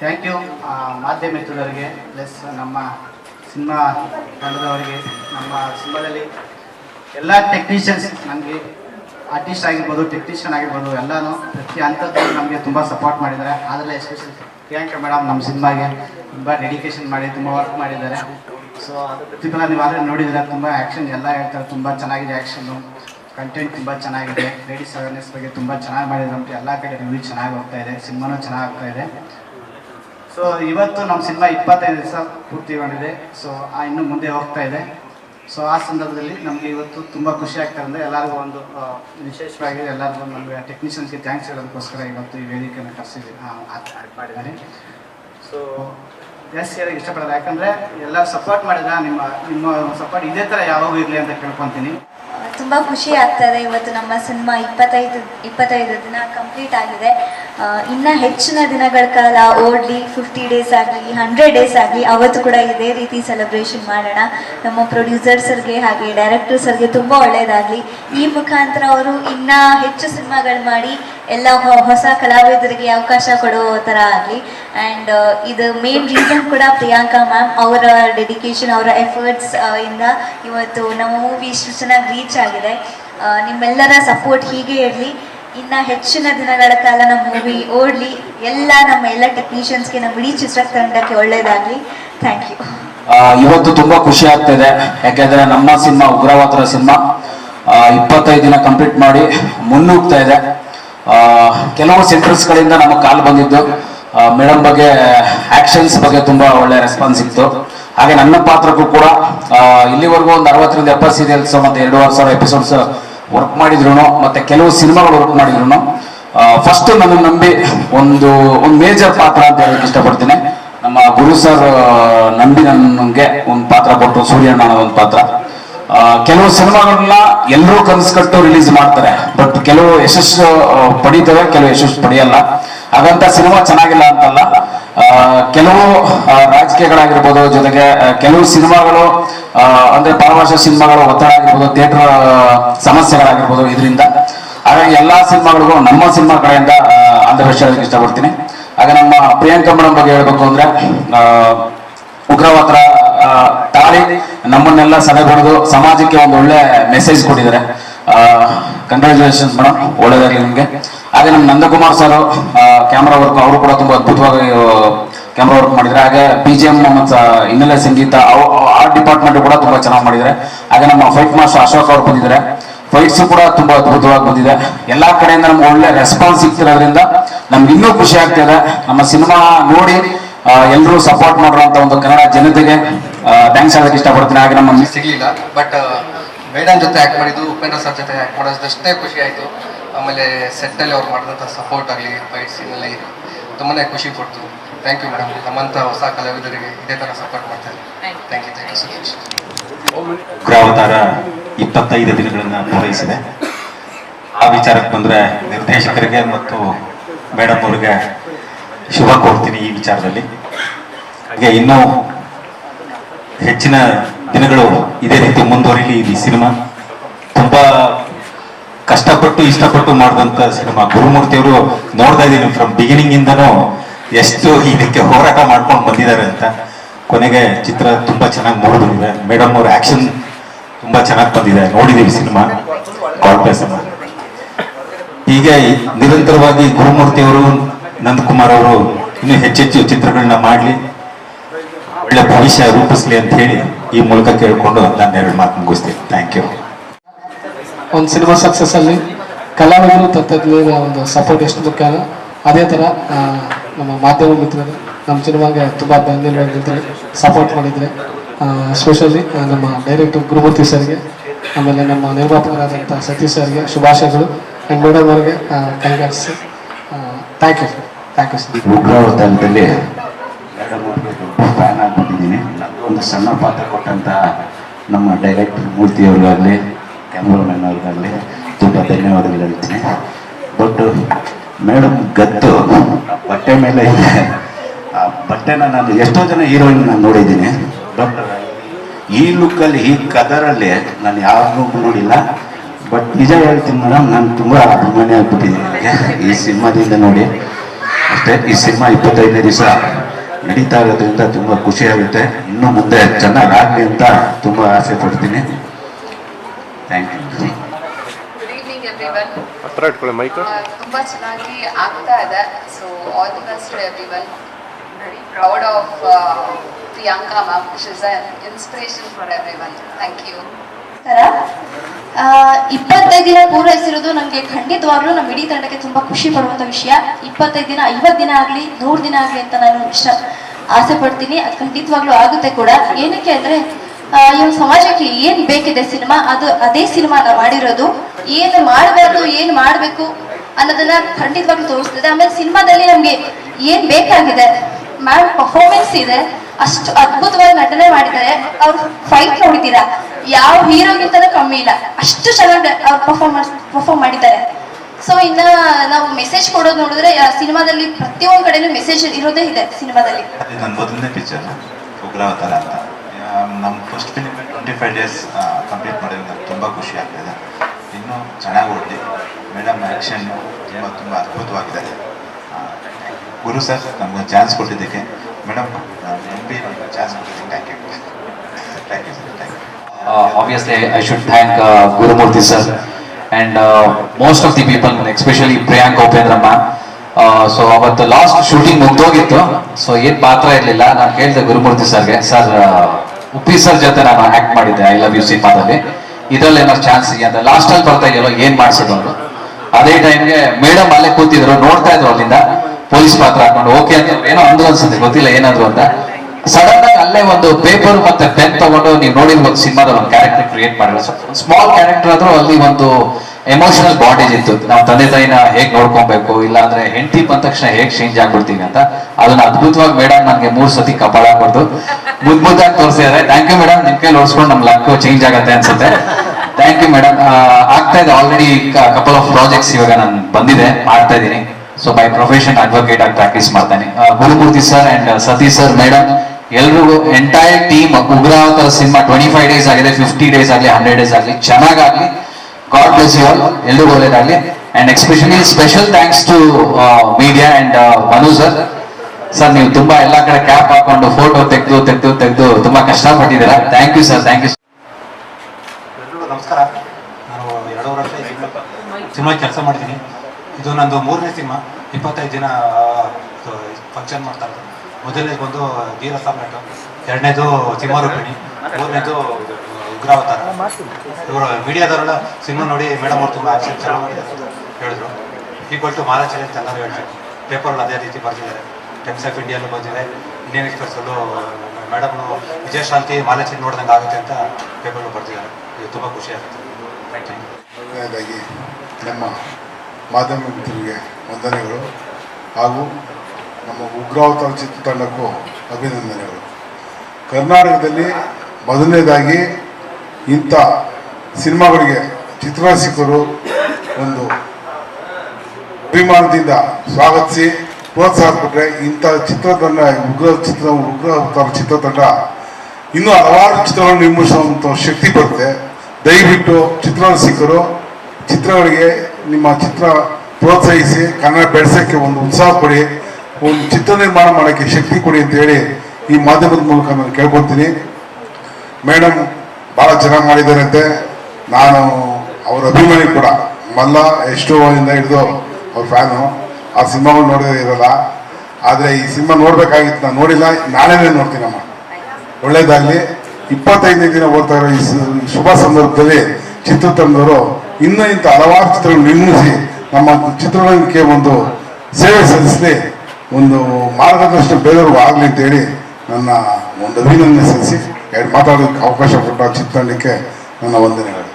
Thank you ಮಾಧ್ಯಮ ಮಿತ್ರರಿಗೆ plus ನಮ್ಮ ಸಿನಿಮಾ ತಂಡದವರಿಗೆ, ನಮ್ಮ ಸಿನಿಮಾದಲ್ಲಿ ಎಲ್ಲ ಟೆಕ್ನಿಷಿಯನ್ಸ್ ನಮಗೆ ಆರ್ಟಿಸ್ಟ್ ಆಗಿರ್ಬೋದು ಟೆಕ್ನಿಷಿಯನ್ ಆಗಿರ್ಬೋದು, ಎಲ್ಲನೂ ಪ್ರತಿ ಹಂತದಲ್ಲೂ ನಮಗೆ ತುಂಬ ಸಪೋರ್ಟ್ ಮಾಡಿದ್ದಾರೆ. ಆದರೆ ಎಸ್ಪೆಷಲಿ ಪ್ರಿಯಾಂಕಾ ಮೇಡಮ್ ನಮ್ಮ ಸಿನಿಮಾಗೆ ತುಂಬ ಡೆಡಿಕೇಶನ್ ಮಾಡಿ, ತುಂಬ ವರ್ಕ್ ಮಾಡಿದ್ದಾರೆ. ಸೊ ಪ್ರತಿಫಲ ನೀವು ಆದರೆ ನೋಡಿದರೆ ತುಂಬ ಆ್ಯಕ್ಷನ್ ಎಲ್ಲ ಹೇಳ್ತಾರೆ. ತುಂಬ ಚೆನ್ನಾಗಿದೆ ಆ್ಯಕ್ಷನ್ನು ಕಂಟೆಂಟ್ ತುಂಬ ಚೆನ್ನಾಗಿದೆ. ಲೇಡೀಸ್ ಅವೇರ್ನೆಸ್ ಬಗ್ಗೆ ತುಂಬ ಚೆನ್ನಾಗಿ ಮಾಡಿದ್ರು ಅಂತ ಎಲ್ಲ ಕಡೆ ರಿವ್ಯೂ ಚೆನ್ನಾಗಿ ಹೋಗ್ತಾ ಇದೆ. ಸಿನಿಮಾನೂ ಚೆನ್ನಾಗಿ ಆಗ್ತಾ ಇದೆ. ಸೊ ಇವತ್ತು ನಮ್ಮ ಸಿನಿಮಾ ಇಪ್ಪತ್ತೈದು ದಿವಸ ಪೂರ್ತಿಗೊಂಡಿದೆ ಸೊ ಆ ಇನ್ನು ಮುಂದೆ ಹೋಗ್ತಾ ಇದೆ. ಸೊ ಆ ಸಂದರ್ಭದಲ್ಲಿ ನಮಗೆ ಇವತ್ತು ತುಂಬ ಖುಷಿ ಆಗ್ತಾ ಅಂದರೆ ಎಲ್ಲರಿಗೂ ಒಂದು ವಿಶೇಷವಾಗಿ ಎಲ್ಲರಿಗೂ ನಮಗೆ ಟೆಕ್ನಿಷಿಯನ್ಸ್ಗೆ ಥ್ಯಾಂಕ್ಸ್ ಹೇಳೋದಕ್ಕೋಸ್ಕರ ಇವತ್ತು ಈ ವೇದಿಕೆಯನ್ನು ಕರೆಸಿದ್ವಿ ಮಾಡಿದ್ದಾರೆ. ಸೊ ಜಾಸ್ತಿ ಹೇಳಿ ಇಷ್ಟಪಡೋದು. ಯಾಕಂದರೆ ಎಲ್ಲರೂ ಸಪೋರ್ಟ್ ಮಾಡಿದ್ರೆ ನಿಮ್ಮ ನಿಮ್ಮ ಸಪೋರ್ಟ್ ಇದೇ ಥರ ಯಾವಾಗೂ ಇರಲಿ ಅಂತ ಕೇಳ್ಕೊತೀನಿ. ತುಂಬ ಖುಷಿ ಆಗ್ತದೆ ಇವತ್ತು ನಮ್ಮ ಸಿನಿಮಾ ಇಪ್ಪತ್ತೈದು ಇಪ್ಪತ್ತೈದು ದಿನ ಕಂಪ್ಲೀಟ್ ಆಗಿದೆ. ಇನ್ನೂ ಹೆಚ್ಚಿನ ದಿನಗಳ ಕಾಲ ಓಡ್ಲಿ ಫಿಫ್ಟಿ ಡೇಸ್ ಆಗಲಿ ಹಂಡ್ರೆಡ್ ಡೇಸ್ ಆಗಲಿ, ಅವತ್ತು ಕೂಡ ಇದೇ ರೀತಿ ಸೆಲೆಬ್ರೇಷನ್ ಮಾಡೋಣ. ನಮ್ಮ ಪ್ರೊಡ್ಯೂಸರ್ಸರ್ಗೆ ಹಾಗೆ ಡೈರೆಕ್ಟರ್ಸರ್ಗೆ ತುಂಬ ಒಳ್ಳೆಯದಾಗಲಿ ಈ ಮುಖಾಂತರ ಅವರು ಇನ್ನ ಹೆಚ್ಚು ಸಿನಿಮಾಗಳು ಮಾಡಿ ಎಲ್ಲ ಹೊಸ ಕಲಾವಿದರಿಗೆ ಅವಕಾಶ ಕೊಡೋ ಥರ ಆಗಲಿ. ಆ್ಯಂಡ್ ಇದು ಮೇನ್ ರೀಸನ್ ಕೂಡ ಪ್ರಿಯಾಂಕಾ ಮ್ಯಾಮ್ ಅವರ ಡೆಡಿಕೇಶನ್ ಅವರ ಎಫರ್ಟ್ಸ್ ಇಂದ ಇವತ್ತು ನಮ್ಮ ಮೂವಿ ಇಷ್ಟು ಚೆನ್ನಾಗಿ ರೀಚ್ ಆಗಿದೆ. ಆ, ನಿಮ್ಮೆಲ್ಲರ ಸಪೋರ್ಟ್ ಹೀಗೆ ಇರಲಿ. ಇನ್ನು ಹೆಚ್ಚಿನ ದಿನಗಳ ಕಾಲ ನಮ್ಮ ಮೂವಿ ಓಡಲಿ. ಎಲ್ಲ ನಮ್ಮ ಎಲ್ಲ ಟೆಕ್ನಿಷಿಯನ್ಸ್ಗೆ ನಮ್ಮ ಇಡೀ ಚಿತ್ರತಂಡಕ್ಕೆ ಒಳ್ಳೇದಾಗಲಿ. ಥ್ಯಾಂಕ್ ಯು ಇವತ್ತು ತುಂಬಾ ಖುಷಿ ಆಗ್ತಿದೆ ಯಾಕೆಂದ್ರೆ ನಮ್ಮ ಸಿನಿಮಾ ಉಗ್ರವಾದ್ರ ಸಿನಿಮಾ ಇಪ್ಪತ್ತೈದು ದಿನ ಕಂಪ್ಲೀಟ್ ಮಾಡಿ ಮುನ್ನುಗ್ತಾ ಇದೆ. ಕೆಲವು ಸೆಂಟರ್ಸ್ ಗಳಿಂದ ನಮಗೆ ಕಾಲ್ ಬಂದಿದ್ದು. ಮೇಡಮ್ ಬಗ್ಗೆ ಆಕ್ಷನ್ಸ್ ಬಗ್ಗೆ ತುಂಬಾ ಒಳ್ಳೆ ರೆಸ್ಪಾನ್ಸ್ ಸಿಕ್ತು. ಹಾಗೆ ನನ್ನ ಪಾತ್ರಕ್ಕೂ ಕೂಡ ಇಲ್ಲಿವರೆಗೂ ಒಂದು ಅರವತ್ತರಿಂದ ಎಪ್ಪತ್ತು ಸೀರಿಯಲ್ಸ್ ಮತ್ತೆ ಎರಡೂವರೆ ಸಾವಿರ ಎಪಿಸೋಡ್ಸ್ ವರ್ಕ್ ಮಾಡಿದ್ರು ಮತ್ತೆ ಕೆಲವು ಸಿನಿಮಾಗಳು ವರ್ಕ್ ಮಾಡಿದ್ರು ಫಸ್ಟ್ ನನ್ನ ನಂಬಿ ಒಂದು ಒಂದು ಮೇಜರ್ ಪಾತ್ರ ಅಂತ ಹೇಳಕ್ಕೆ ಇಷ್ಟಪಡ್ತೀನಿ. ನಮ್ಮ ಗುರು ಸರ್ ನಂಬಿ ನನಗೆ ಒಂದು ಪಾತ್ರ ಕೊಟ್ಟರು ಸೂರ್ಯಣ್ಣ ಅನ್ನೋ ಒಂದು ಪಾತ್ರ. ಕೆಲವು ಸಿನಿಮಾಗಳನ್ನ ಎಲ್ಲರೂ ಕನಸು ಕಟ್ಟು ರಿಲೀಸ್ ಮಾಡ್ತಾರೆ. ಬಟ್ ಕೆಲವು ಯಶಸ್ಸು ಪಡೀತವೆ, ಕೆಲವು ಯಶಸ್ಸು ಪಡೆಯಲ್ಲ. ಹಾಗಂತ ಸಿನಿಮಾ ಚೆನ್ನಾಗಿಲ್ಲ ಅಂತಲ್ಲ. ಕೆಲವು ರಾಜಕೀಯಗಳಾಗಿರ್ಬೋದು, ಜೊತೆಗೆ ಕೆಲವು ಸಿನಿಮಾಗಳು ಅಂದ್ರೆ ಪರಮಾಶ ಸಿನಿಮಾಗಳು ಒತ್ತಡ ಆಗಿರ್ಬೋದು, ಥಿಯೇಟರ್ ಸಮಸ್ಯೆಗಳಾಗಿರ್ಬೋದು ಇದರಿಂದ. ಹಾಗಾಗಿ ಎಲ್ಲಾ ಸಿನಿಮಾಗಳಿಗೂ ನಮ್ಮ ಸಿನಿಮಾ ಕಡೆಯಿಂದ ದ ಇಷ್ಟಪಡ್ತೀನಿ. ಹಾಗೆ ನಮ್ಮ ಪ್ರಿಯಾಂಕಾ ಮೇಡಮ್ ಬಗ್ಗೆ ಹೇಳ್ಬೇಕು ಅಂದ್ರೆ ಉಗ್ರವಾತ್ರ ತಾಳಿ ನಮ್ಮನ್ನೆಲ್ಲ ಸಭೆ ಪಡೆದು ಸಮಾಜಕ್ಕೆ ಒಂದು ಒಳ್ಳೆ ಮೆಸೇಜ್ ಕೊಟ್ಟಿದ್ದಾರೆ. ಕಂಗ್ರ್ಯಾಚುಲೇಷನ್ಸ್ ಮೇಡಮ್ ಒಳ್ಳೇದಾಗಲಿ ನಿಮಗೆ. ಹಾಗೆ ನಮ್ಮ ನಂದಕುಮಾರ್ ಸರ್ ಕ್ಯಾಮ್ರಾ ವರ್ಕ್ ಅವರು ಕೂಡ ತುಂಬ ಅದ್ಭುತವಾಗಿ ಕ್ಯಾಮ್ರಾ ವರ್ಕ್ ಮಾಡಿದ್ದಾರೆ. ಹಾಗೆ ಪಿ ಜಿ ಎಂ ಮತ್ತು ಹಿನ್ನೆಲೆ ಸಂಗೀತ ಆ ಡಿಪಾರ್ಟ್ಮೆಂಟ್ ಕೂಡ ತುಂಬ ಚೆನ್ನಾಗಿ ಮಾಡಿದ್ದಾರೆ. ಹಾಗೆ ನಮ್ಮ ಫೈಟ್ ಮಾಸ್ಟರ್ ಅಶೋಕ್ ಅವರು ಬಂದಿದ್ದಾರೆ. ಫೈಟ್ಸ್ ಕೂಡ ತುಂಬ ಅದ್ಭುತವಾಗಿ ಬಂದಿದೆ. ಎಲ್ಲ ಕಡೆಯಿಂದ ನಮ್ಗೆ ಒಳ್ಳೆ ರೆಸ್ಪಾನ್ಸ್ ಸಿಗ್ತಿರೋದ್ರಿಂದ ನಮ್ಗೆ ಇನ್ನೂ ಖುಷಿ ಆಗ್ತಿದೆ. ನಮ್ಮ ಸಿನಿಮಾ ನೋಡಿ ಎಲ್ಲರೂ ಸಪೋರ್ಟ್ ಮಾಡಿರುವಂತ ಒಂದು ಕನ್ನಡ ಜನತೆಗೆ ಥ್ಯಾಂಕ್ಸ್ ಹೇಳೋಕೆ ಇಷ್ಟಪಡ್ತೀನಿ. ಹಾಗೆ ನಮ್ಮ ಸಿಗಲಿಲ್ಲ ಬಟ್ ಮೇಡಮ್ ಜೊತೆ ಆ್ಯಕ್ಟ್ ಮಾಡಿದ್ದು ಉಪೇಂದ್ರ ಸರ್ ಜೊತೆ ಆ್ಯಕ್ಟ್ ಮಾಡೋದಷ್ಟೇ ಖುಷಿ ಆಯಿತು. ಆಮೇಲೆ ಸೆಟ್ಟಲ್ಲಿ ಅವ್ರು ಮಾಡಿದಂಥ ಸಪೋರ್ಟ್ ಆಗಲಿ ಫೈಟ್ ಸೀನಲ್ಲಿ ಇದು. ತುಂಬಾ ಖುಷಿ ಕೊಡ್ತು. ಥ್ಯಾಂಕ್ ಯು ಮೇಡಮ್ ನಮ್ಮಂಥ ಹೊಸ ಕಲಾವಿದರಿಗೆ ಇದೇ ಥರ ಸಪೋರ್ಟ್ ಮಾಡ್ತಾರೆ thank you thank you so much Ugravatara ಇಪ್ಪತ್ತೈದು ದಿನಗಳನ್ನು ಪೂರೈಸಿದೆ. ಆ ವಿಚಾರಕ್ಕೆ ಬಂದರೆ ನಿರ್ದೇಶಕರಿಗೆ ಮತ್ತು ಮೇಡಮ್ ಅವ್ರಿಗೆ ಶುಭ ಕೋರ್ತೀನಿ ಈ ವಿಚಾರದಲ್ಲಿ. ಹಾಗೆ ಇನ್ನೂ ಹೆಚ್ಚಿನ ದಿನಗಳು ಇದೇ ರೀತಿ ಮುಂದುವರಿಲಿ ಈ ಸಿನಿಮಾ. ತುಂಬಾ ಕಷ್ಟಪಟ್ಟು, ಇಷ್ಟಪಟ್ಟು ಮಾಡಿದಂತ ಸಿನಿಮಾ. ಗುರುಮೂರ್ತಿ ಅವರು ನೋಡ್ತಾ ಇದ್ದೀನಿ ಫ್ರಮ್ ಬಿಗಿನಿಂಗ್ ಇಂದನೂ ಎಷ್ಟು ಇದಕ್ಕೆ ಹೋರಾಟ ಮಾಡ್ಕೊಂಡು ಬಂದಿದ್ದಾರೆ ಅಂತ. ಕೊನೆಗೆ ಚಿತ್ರ ತುಂಬಾ ಚೆನ್ನಾಗಿ ನೋಡಿದ್ರೆ ಮೇಡಮ್ ಅವ್ರ ಆಕ್ಷನ್ ತುಂಬಾ ಚೆನ್ನಾಗಿ ಬಂದಿದೆ. ನೋಡಿದೀವಿ ಸಿನಿಮಾ. ಕಾಲ್ಪೇಸ್ ಹೀಗೆ ನಿರಂತರವಾಗಿ ಗುರುಮೂರ್ತಿ ಅವರು ನಂದಕುಮಾರ್ ಅವರು ಇನ್ನೂ ಹೆಚ್ಚೆಚ್ಚು ಚಿತ್ರಗಳನ್ನ ಮಾಡಲಿ. ಒಳ್ಳೆ ಭವಿಷ್ಯ ರೂಪಿಸ್ಲಿ ಅಂತ ಹೇಳಿ ಈ ಮೂಲಕ ಕೇಳಿಕೊಂಡು ನಾನು ಎರಡು ಮಾತು ಮುಗಿಸ್ತೀನಿ. ಥ್ಯಾಂಕ್ ಯು ಒಂದು ಸಿನಿಮಾ ಸಕ್ಸಸ್ ಅಲ್ಲಿ ಕಲಾವಿದರು ತಂತ್ರಜ್ಞರ ಒಂದು ಸಪೋರ್ಟ್ ಎಷ್ಟು ಮುಖ್ಯನೋ ಅದೇ ಥರ ನಮ್ಮ ಮಾಧ್ಯಮ ಮಿತ್ರರು ನಮ್ಮ ಸಿನಿಮಾಗೆ ತುಂಬ ಬೆನ್ನೆಲುಬಾಗಿದ್ದಾರೆ ಸಪೋರ್ಟ್ ಮಾಡಿದರೆ ಸ್ಪೆಷಲಿ ನಮ್ಮ ಡೈರೆಕ್ಟರ್ ಗುರುಮೂರ್ತಿ ಸರ್ಗೆ ಆಮೇಲೆ ನಮ್ಮ ನಿರ್ಮಾಪಕರಾದಂಥ ಸತೀಶ್ ಸರ್ಗೆ ಶುಭಾಶಯಗಳು. ಆ್ಯಂಡ್ ಮೇಡಮ್ ಅವ್ರಿಗೆ ಕೈಗಾರಿಸಿ thank you thank you sir ಉಗ್ರಾವತಾರದಲ್ಲಿ ಒಂದು ಸಣ್ಣ ಪಾತ್ರ ಕೊಟ್ಟಂತ ನಮ್ಮ ಡೈರೆಕ್ಟರ್ ಮೂರ್ತಿಯವ್ರಿಗಾಗಲಿ ಕ್ಯಾಮ್ರಾಮನ್ ಅವ್ರಿಗಾಗಲಿ ತುಂಬ ಧನ್ಯವಾದಗಳು ಹೇಳ್ತೀನಿ. ಬಟ್ ಮೇಡಮ್ ಗದ್ದು ಬಟ್ಟೆ ಮೇಲೆ ಇದೆ. ಆ ಬಟ್ಟೆನ ನಾನು ಎಷ್ಟೋ ಜನ ಹೀರೋಯಿನ್ ನಾನು ನೋಡಿದ್ದೀನಿ. ಬಟ್ ಈ ಲುಕ್ಕಲ್ಲಿ, ಈ ಕದರಲ್ಲಿ ನಾನು ಯಾರಿಗೂ ನೋಡಿಲ್ಲ. ಬಟ್ ನಿಜ ಹೇಳ್ತೀನಿ ಮೇಡಮ್, ನಾನು ತುಂಬ ಅಭಿಮಾನಿ ಆಗ್ಬಿಟ್ಟಿದ್ದೀನಿ ಈ ಸಿನಿಮಾದಿಂದ ನೋಡಿ. ಅಷ್ಟೇ, ಈ ಸಿನಿಮಾ ಇಪ್ಪತ್ತೈದನೇ ದಿವಸ ನಡೀತಾ ಇರೋದ್ರಿಂದ ತುಂಬ ಖುಷಿಯಾಗುತ್ತೆ ಇನ್ನು ಮುಂದೆ ಚೆನ್ನಾಗಿ ಆಗಲಿ ಅಂತ ತುಂಬ ಆಸೆ ಪಡ್ತೀನಿ. Thank you good evening everyone ಹತ್ರ ಇಟ್ಕೊಳ್ಳಿ ಮೈಕ್ ತುಂಬ ಚೆನ್ನಾಗಿ ಆಗ್ತಾ ಇದೆ. So all the best to everyone very proud of Priyanka ma'am which is an inspiration for everyone thank you ನಮಸ್ಕಾರ ಇಪ್ಪತ್ತೈದು ದಿನ ಪೂರೈಸಿರೋದು ನಮಗೆ ಖಂಡಿತವಾಗ್ಲೂ ನಮ್ಮ ಇಡೀ ತಂಡಕ್ಕೆ ತುಂಬಾ ಖುಷಿ ಪಡುವಂತ ವಿಷಯ. ಇಪ್ಪತ್ತೈದು ದಿನ, ಐವತ್ತು ದಿನ ಆಗಲಿ, ನೂರು ದಿನ ಆಗಲಿ ಅಂತ ನಾನು ಇಷ್ಟ, ಆಸೆ ಪಡ್ತೀನಿ. ಅದು ಖಂಡಿತವಾಗ್ಲೂ ಆಗುತ್ತೆ ಕೂಡ. ಏನಕ್ಕೆ ಅಂದ್ರೆ ಒಂದು ಸಮಾಜಕ್ಕೆ ಏನ್ ಬೇಕಿದೆ ಸಿನಿಮಾ, ಅದು ಅದೇ ಸಿನಿಮಾ ನಾವು ಮಾಡಿರೋದು. ಏನು ಮಾಡಬಾರ್ದು, ಏನು ಮಾಡಬೇಕು ಅನ್ನೋದನ್ನ ಖಂಡಿತವಾಗ್ಲೂ ತೋರಿಸ್ತದೆ. ಆಮೇಲೆ ಸಿನಿಮಾದಲ್ಲಿ ನಮ್ಗೆ ಏನ್ ಬೇಕಾಗಿದೆ, ಮ್ಯಾಮ್ ಪರ್ಫಾರ್ಮೆನ್ಸ್ ಇದೆ. ಅಷ್ಟು ಅದ್ಭುತವಾಗಿ ನಟನೆ ಮಾಡಿದ್ದಾರೆ. ಅವ್ರು ಫೈಟ್ ನೋಡಿದ್ದೀರಾ? ಯಾವ ಹೀರೋಗಿಂತಲೂ ಕಮ್ಮಿ ಇಲ್ಲ. ಅಷ್ಟು ಚೆನ್ನಾಗಿ ಪರ್ಫಾರ್ಮೆನ್ಸ್ ಪರ್ಫಾರ್ಮ್ ಮಾಡಿದ್ದಾರೆ. ಸೊ ಇನ್ನ ನಾವು ಮೆಸೇಜ್ ಕೊಡೋದು ನೋಡಿದ್ರೆ ಸಿನಿಮಾದಲ್ಲಿ ಪ್ರತಿಯೊಂದು ಕಡೆನೂ ಮೆಸೇಜ್ ಇರೋದೇ ಇದೆ ಸಿನಿಮಾದಲ್ಲಿ. ನನ್ನ ಮೊದಲನೇ ಪಿಕ್ಚರ್ ಅಂತ. ನಮ್ಮ first film twenty five days complete ಮಾಡಿದ್ರೆ ನನಗೆ ತುಂಬ ಖುಷಿ ಆಗ್ತಿದೆ. ಇನ್ನೂ ಚೆನ್ನಾಗಿ ಓಡಲಿ. ಮೇಡಮ್ ಆ್ಯಕ್ಷನ್ ತುಂಬ ತುಂಬ ಅದ್ಭುತವಾಗಿದೆ. ಗುರು ಸರ್ ನಮ್ಗೆ ಚಾನ್ಸ್ ಕೊಟ್ಟಿದ್ದಕ್ಕೆ. ಮೇಡಮ್ ಎಂ ಚಾನ್ಸ್ ಕೊಟ್ಟಿದ್ದಕ್ಕೆ. Thank you thank you sir thank you obviously, I should thank uh, Gurumurthy sir. And uh, most of the people, especially Priyanka Upendra ma'am. So ಅವತ್ತು last shooting ಮುಗ್ದೋಗಿತ್ತು. So ಏನ್ ಪಾತ್ರ ಇರಲಿಲ್ಲ. ನಾನು ಕೇಳಿದೆ ಗುರುಮೂರ್ತಿ ಸರ್ಗೆ. ಸರ್ ಉಪ್ಪಿ ಸರ್ ಜೊತೆ ನಾನು ಆಕ್ಟ್ ಮಾಡಿದ್ದೆ. ಐ ಲವ್ ಯು ಸಿನಿಮಾದಲ್ಲಿ ಇದ್ರಲ್ಲಿ ಏನಾದ್ರು ಚಾನ್ಸ್ ಇದೆ ಅಂತ ಲಾಸ್ಟ್ ಅಲ್ಲಿ ಬರ್ತಾ ಇದೆಯಲ್ಲ ಏನ್ ಮಾಡ್ಸೋದು ಅವರು? ಅದೇ ಟೈಮ್ಗೆ ಮೇಡಮ್ ಅಲ್ಲೇ ಕೂತಿದ್ರು. ನೋಡ್ತಾ ಇದ್ರು ಅಲ್ಲಿಂದ. ಪೊಲೀಸ್ ಪಾತ್ರ ಹಾಕೊಂಡು ಓಕೆ ಅಂತ ಏನೋ ಅಂದ್ರು ಅನ್ಸುತ್ತೆ. ಗೊತ್ತಿಲ್ಲ ಏನಾದ್ರು ಅಂತ. ಸಡನ್ ಆಗಿ ಅಲ್ಲೇ ಒಂದು ಪೇಪರ್ ಮತ್ತೆ ಪೆನ್ ತಗೊಂಡು ನೀವು ನೋಡಿದ ಒಂದು ಸಿನಿಮಾದ ಒಂದು ಕ್ಯಾರೆಕ್ಟರ್ ಕ್ರಿಯೇಟ್ ಮಾಡಿರೋ ಸ್ಮಾಲ್ ಕ್ಯಾರೆಕ್ಟರ್ ಆದ್ರೂ ಅಲ್ಲಿ ಒಂದು ಎಮೋಷನಲ್ ಬಾಂಡೇಜ್ ಇತ್ತು. ನಾವು ತಂದೆ ತಾಯಿನ ಹೇಗ್ ನೋಡ್ಕೊಬೇಕು ಇಲ್ಲ ಅಂದ್ರೆ ಹೆಂಡತಿ ಬಂದ ತಕ್ಷಣ ಹೇಗ್ ಚೇಂಜ್ ಆಗ್ಬಿಡ್ತೀನಿ ಅಂತ. ಅದನ್ನ ಅದ್ಭುತವಾಗಿ ಮೇಡಮ್ ನನಗೆ ಮೂರ್ ಸತಿ ಕಪಾಳ ಕೊಡ್ದು ಮುದ್ ಮುದ್ದಾಗಿ ಥ್ಯಾಂಕ್ ಯು ಮೇಡಮ್ ನಿಮ್ ಕೈಲಿ ಓಡಿಸ್ಕೊಂಡು ನಮ್ ಲಕ್ ಚೇಂಜ್ ಆಗತ್ತೆ ಅನ್ಸುತ್ತೆ. ಥ್ಯಾಂಕ್ ಯು ಮೇಡಮ್ ಆಗ್ತಾ ಇದೆ ಆಲ್ರೆಡಿ ಕಪಲ್ ಆಫ್ ಪ್ರಾಜೆಕ್ಟ್ಸ್ ಇವಾಗ ನಾನು ಬಂದಿದೆ, ಮಾಡ್ತಾ ಇದ್ದೀನಿ. ಸೊ ಬೈ ಪ್ರೊಫೆಷನ್ ಅಡ್ವೊಕೇಟ್ ಆಗಿ ಪ್ರಾಕ್ಟೀಸ್ ಮಾಡ್ತಾನೆ. Gurumurthy sir and Satish sir madam ಎಲ್ರಿಗೂ entire team Ugravatara cinema twenty five days ಆಗಿದೆ ಫಿಫ್ಟಿ ಡೇಸ್ ಆಗಲಿ ಹಂಡ್ರೆಡ್ ಡೇಸ್ ಆಗಲಿ, ಚೆನ್ನಾಗಾಗಲಿ. ಗಾಡ್ ಬ್ಲೆಸ್ ಯು ಆಲ್ ಎಲ್ರಿಗೂ ಒಳ್ಳೇದಾಗಲಿ. And especially special thanks to media and Manu sir sir ನೀವು ತುಂಬಾ ಎಲ್ಲ ಕಡೆ ಕ್ಯಾಪ್ ಹಾಕೊಂಡು ಫೋಟೋ ತೆಗೆದು ತೆಗೆದು ತೆಗೆದು ತುಂಬಾ ಕಷ್ಟಪಟ್ಟಿದ್ದೀರಾ? Thank you sir thank you ನಮಸ್ಕಾರ. ನಾನು ಎರಡು ವರ್ಷ ಸಿನಿಮಾ ಕೆಲಸ ಮಾಡ್ತೀನಿ. ಇದು ನಂದು ಮೂರನೇ ಸಿನಿಮಾ, ಇಪ್ಪತ್ತೈದು ದಿನ ಫಂಕ್ಷನ್ ಮಾಡ್ತಾ ಇರೋದು. ಮೊದಲನೇದು ಬಂದು ಧೀರ ಸಾಮ್ರಾಟ ಎರಡನೇದು ಸಿಂಹರೂಪಿಣಿ ಮೂರನೇದು ಉಗ್ರಾವತಾರ. ಇವರು ಮೀಡಿಯಾದವರೆಲ್ಲ ಸಿನಿಮಾ ನೋಡಿ ಮೇಡಮ್ ಅವ್ರು ತುಂಬ ಆಕ್ಷನ್ ಚೆನ್ನಾಗಿ ಹೇಳಿದ್ರು. ಈಕ್ವಲ್ ಟು ಮಹಾರಾಷ್ಟ್ರ ಅಂತ ಎಲ್ಲರೂ ಹೇಳ್ತಾರೆ ಪೇಪರ್ಗಳು ಅದೇ ರೀತಿ ಬರ್ತಿದ್ದಾರೆ ಟೈಮ್ಸ್ ಆಫ್ ಇಂಡಿಯಲ್ಲೂ ಬಂದಿದೆ ಇಂಡಿಯನ್ ಎಕ್ಸ್ಪ್ರೆಸ್ಸಲ್ಲೂ ಮೇಡಮ್ ವಿಜಯಶಾಂತಿ ಮಾಲಾಚಿ ನೋಡ್ದಂಗೆ ಆಗುತ್ತೆ ಅಂತ ಪೇಪರ್ಗಳು ಬರ್ತಿದ್ದಾರೆ ಇದು ತುಂಬ ಖುಷಿ ಆಗುತ್ತೆ. ಥ್ಯಾಂಕ್ ಯು ನಮ್ಮ ಮಾಧ್ಯಮ ಮಿತ್ರರಿಗೆ ವಂದನೆಗಳು ಹಾಗೂ ನಮ್ಮ ಉಗ್ರಾವತಾರ ಚಿತ್ರತಂಡಕ್ಕೂ ಅಭಿನಂದನೆಗಳು. ಕರ್ನಾಟಕದಲ್ಲಿ ಮೊದಲನೇದಾಗಿ ಇಂಥ ಸಿನಿಮಾಗಳಿಗೆ ಚಿತ್ರರಸಿಕರು ಒಂದು ಅಭಿಮಾನದಿಂದ ಸ್ವಾಗತಿಸಿ, ಪ್ರೋತ್ಸಾಹ ಕೊಟ್ಟರೆ ಇಂಥ ಚಿತ್ರತಂಡ, ಉಗ್ರ ಚಿತ್ರ ಉಗ್ರಾವತಾರ ಚಿತ್ರತಂಡ ಇನ್ನೂ ಹಲವಾರು ಚಿತ್ರಗಳನ್ನು ನಿರ್ಮಿಸುವಂಥ ಶಕ್ತಿ ಬರುತ್ತೆ. ದಯವಿಟ್ಟು ಚಿತ್ರರಸಿಕರು ಚಿತ್ರಗಳಿಗೆ ನಿಮ್ಮ ಚಿತ್ರ ಪ್ರೋತ್ಸಾಹಿಸಿ, ಕನ್ನಡ ಬೆಳೆಸೋಕ್ಕೆ ಒಂದು ಉತ್ಸಾಹ ಕೊಡಿ, ಒಂದು ಚಿತ್ರ ನಿರ್ಮಾಣ ಮಾಡೋಕ್ಕೆ ಶಕ್ತಿ ಕೊಡಿ ಅಂತ ಹೇಳಿ ಈ ಮಾಧ್ಯಮದ ಮೂಲಕ ನಾನು ಕೇಳ್ಕೊತೀನಿ ಮೇಡಮ್ ಭಾಳ ಚೆನ್ನಾಗಿ ಮಾಡಿದ್ದಾರಂತೆ. ನಾನು ಅವರ ಅಭಿಮಾನಿ ಕೂಡ. ಮಲ್ಲ, ಎಷ್ಟೋ ಇಂದ ಹಿಡಿದು ಅವ್ರ ಫ್ಯಾನು. ಆ ಸಿನಿಮಾಗಳು ನೋಡಿದ್ರೆ ಇರಲ್ಲ. ಆದರೆ ಈ ಸಿನಿಮಾ ನೋಡಬೇಕಾಗಿತ್ತು, ನಾನು ನೋಡಿಲ್ಲ. ನಾಳೆನೇ ನೋಡ್ತೀನಮ್ಮ ಒಳ್ಳೇದಾಗಲಿ. ಇಪ್ಪತ್ತೈದನೇ ದಿನ ಓದ್ತಾ ಇರೋ ಈ ಶುಭ ಸಂದರ್ಭದಲ್ಲಿ ಚಿತ್ರತಂಡದವರು ಇನ್ನೂ ಇಂಥ ಹಲವಾರು ಚಿತ್ರಗಳನ್ನು ನಿರ್ಮಿಸಿ ನಮ್ಮ ಚಿತ್ರರಂಗಕ್ಕೆ ಒಂದು ಸೇವೆ ಸಲ್ಲಿಸಲಿ, ಒಂದು ಮಾರ್ಗದರ್ಶನ ಬೇರೆಯವ್ರಿಗೂ ಆಗಲಿ ಅಂತೇಳಿ ನನ್ನ ಒಂದು ಅಭಿನಂದನೆ ಸಲ್ಲಿಸಿ, ಎರಡು ಮಾತಾಡೋದಕ್ಕೆ ಅವಕಾಶ ಕೊಟ್ಟ ಚಿತ್ರತಂಡಕ್ಕೆ ನನ್ನ ವಂದನೆಗಳು.